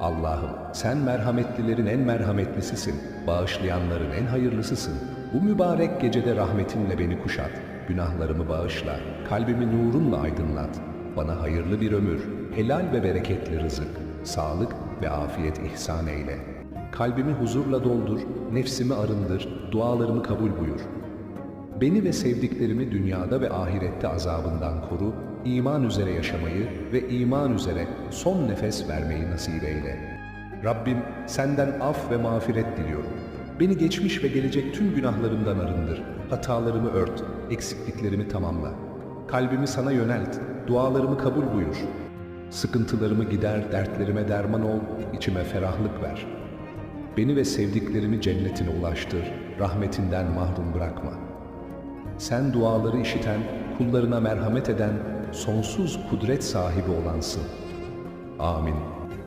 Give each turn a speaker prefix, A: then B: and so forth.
A: Allah'ım sen merhametlilerin en merhametlisisin, bağışlayanların en hayırlısısın. Bu mübarek gecede rahmetinle beni kuşat, günahlarımı bağışla, kalbimi nurunla aydınlat. Bana hayırlı bir ömür, helal ve bereketli rızık, sağlık ve afiyet ihsan eyle. Kalbimi huzurla doldur, nefsimi arındır, dualarımı kabul buyur. Beni ve sevdiklerimi dünyada ve ahirette azabından koru, iman üzere yaşamayı ve iman üzere son nefes vermeyi nasip eyle. Rabbim senden af ve mağfiret diliyorum. Beni geçmiş ve gelecek tüm günahlarımdan arındır. Hatalarımı ört, eksikliklerimi tamamla. Kalbimi sana yönelt, dualarımı kabul buyur. Sıkıntılarımı gider, dertlerime derman ol, içime ferahlık ver. Beni ve sevdiklerimi cennetine ulaştır, rahmetinden mahrum bırakma. Sen duaları işiten, kullarına merhamet eden, sonsuz kudret sahibi olansın. Amin.